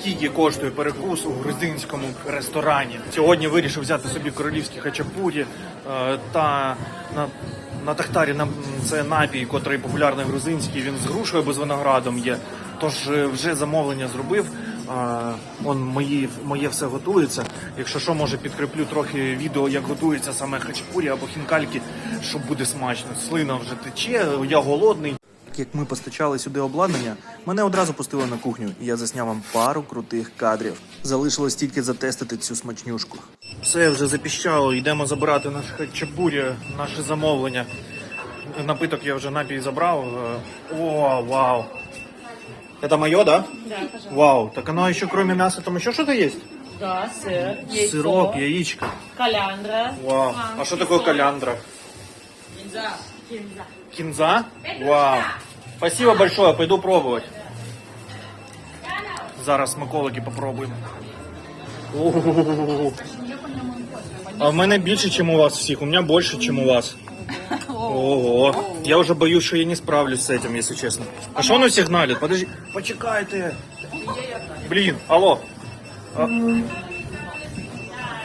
скільки коштує перекус у грузинському ресторані. Сьогодні вирішив взяти собі королівські хачапурі е, та на, на тахтарі на, це напій, котрий популярний грузинський. Він з грушею або з виноградом є. Тож е, вже замовлення зробив. Е, Он мої, моє все готується. Якщо що, може підкріплю трохи відео, як готується саме хачапурі або хінкальки, щоб буде смачно. Слина вже тече, я голодний Як ми постачали сюди обладнання, мене одразу пустили на кухню, і я засняв вам пару крутих кадрів. Залишилось тільки затестити цю смачнюшку. Все вже запіщало, йдемо забирати наш хачапурі, наше замовлення. Напиток я вже напій забрав. Е, О, вау! Это мое, да? Да, пожалуйста. Вау, так оно еще кроме мяса там еще что-то есть? Да, сыр, яйцо, Сырок, яичко. каляндра. Вау. А что такое каляндра? Кинза. Кинза. Кинза? Вау. Спасибо большое, пойду пробовать. Зараз смаколики попробуємо. О-о-о. А в мене більше, ніж у вас всіх. У мене більше, ніж у вас. Ого. Я вже боюсь, що я не справлюсь з цим, якщо чесно. А що воно сигналить? Подожди. Почекайте. Блін, алло. А...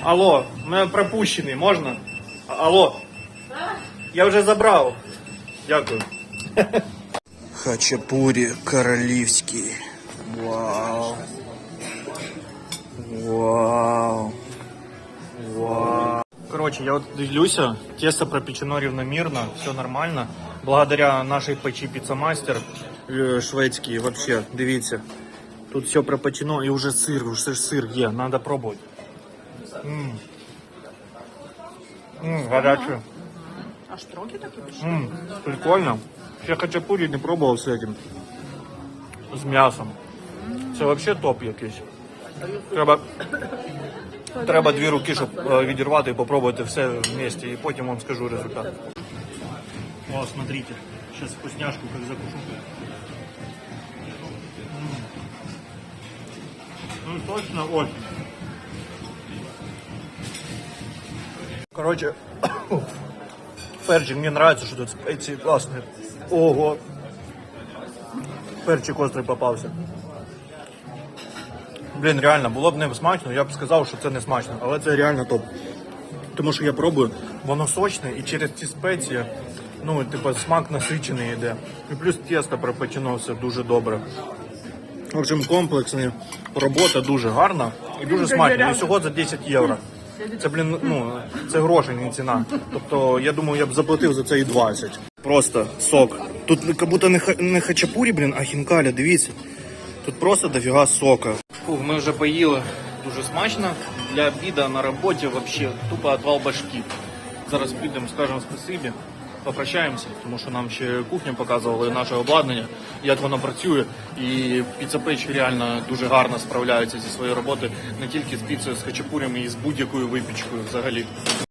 Алло, у мене пропущений, можна? А- Алло. Я вже забрав. Дякую. Хачапурі королівський. Вау. Вау. Вау. Короче, я вот дивлюся, тесто пропечено рівномірно, все нормально. Благодаря нашій печі піцамастер е, шведський, вообще, дивіться. Тут все пропечено і вже сир, вже ж сир є, надо пробувати. М. М, гаряче. А штроки такі пішли? М, прикольно. Я хачапурі не пробував з этим. З м'ясом. Це взагалі топ якийсь. Треба, треба дві руки, щоб е, відірвати і попробувати все в місті, і потім вам скажу результат. О, смотрите, сейчас вкусняшку как закушу. М. Ну, точно очень. Короче, Перчик, мне нравится, что тут специи классные. Ого. Перчик острий попався. Блін, реально, було б не смачно, я б сказав, що це не смачно, але це реально топ. Тому що я пробую, воно сочне і через ці спеції, ну, типу, смак насичений йде. І плюс тісто пропечено все дуже добре. В общем, комплексна робота дуже гарна і дуже смачна. І всього за 10 євро. Це, блін, ну, це гроші, не ціна. Тобто, я думаю, я б заплатив за це і 20. Просто сок. Тут як будто не, ха- не хачапурі, блін, а хінкаля, дивіться. Тут просто дофіга сока. Фух, ми вже поїли дуже смачно. Для обіду на роботі взагалі тупо отвал башки. Зараз підемо, скажемо спасибі, попрощаємося, тому що нам ще кухню показували наше обладнання, як воно працює. І піцапеч реально дуже гарно справляється зі своєю роботою, не тільки з піцею, з хачапурями і з будь-якою випічкою взагалі.